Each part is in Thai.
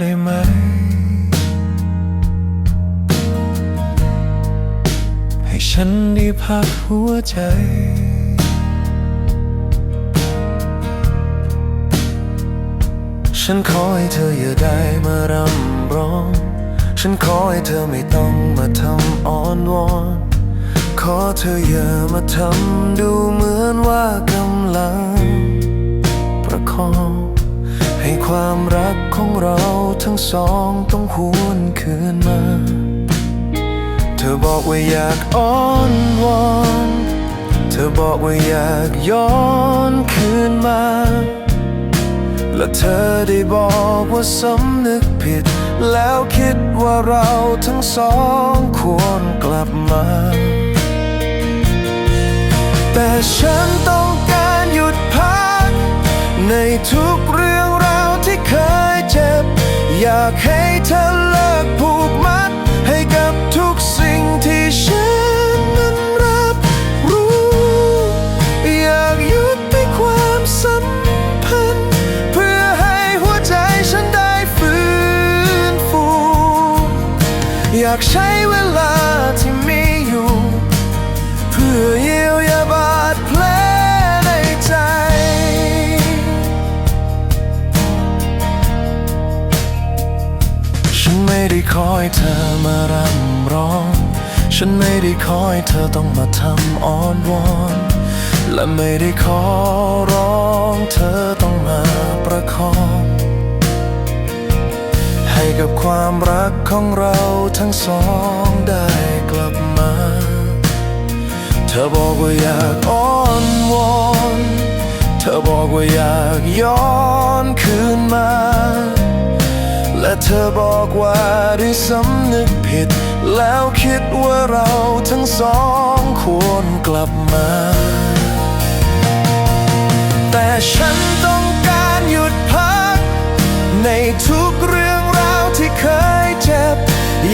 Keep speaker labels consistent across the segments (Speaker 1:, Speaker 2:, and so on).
Speaker 1: ได้ไหม ให้ฉันได้พักหัวใจ ฉันขอให้เธออย่าได้มารำร้อง ฉันขอให้เธอไม่ต้องมาทำอ้อนวอน ขอเธออย่ามาทำดูเหมือนว่ากำลังประคอง ให้ความรักของเราทั้งสองต้องหวนคืนมา เธอบอกว่าอยากอ้อนวอน เธอบอกว่าอยากย้อนคืนมา และเธอได้บอกว่าสำนึกผิด แล้วคิดว่าเราทั้งสองควรกลับมา แต่ฉันากใช้เวลาที่มีอยู่ เพื่อเยียวยาบาดแผลในใจ ฉันไม่ได้คอยเธอมารำร้อง ฉันไม่ได้คอยเธอต้องมาทำอ้อนวอน และไม่ได้ขอร้องเธอต้องมาประคอง ให้กับความรักของเราทั้งสองได้กลับมา เธอบอกว่าอยากอ้อนวอนเธอบอกว่าอยากย้อนคืนมา และเธอบอกว่าได้สำนึกผิด แล้วคิดว่าเราทั้งสองควรกลับมา แต่ฉันต้องการหยุดพักในทุกเรื่อง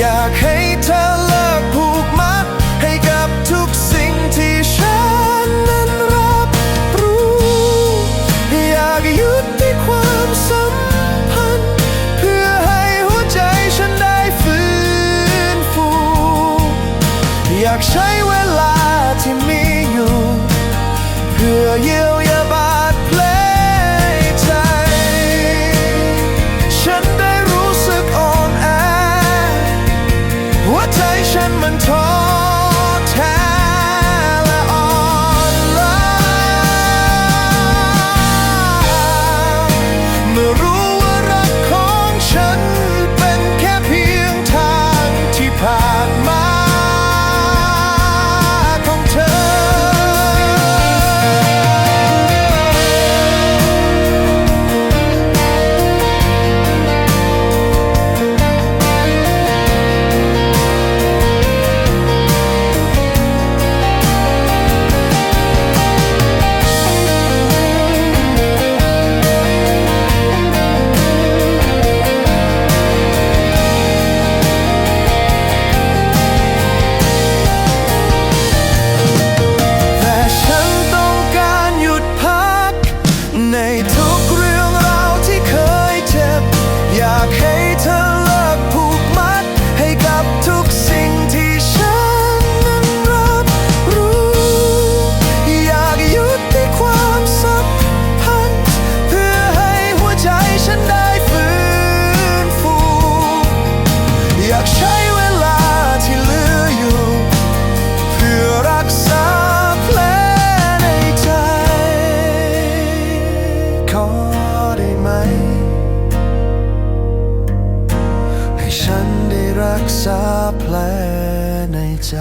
Speaker 1: อยากให้เธอ หัวใจฉันมันท้อแท้และอ่อนล้าเมื่อ อย รักษาแผลในใจ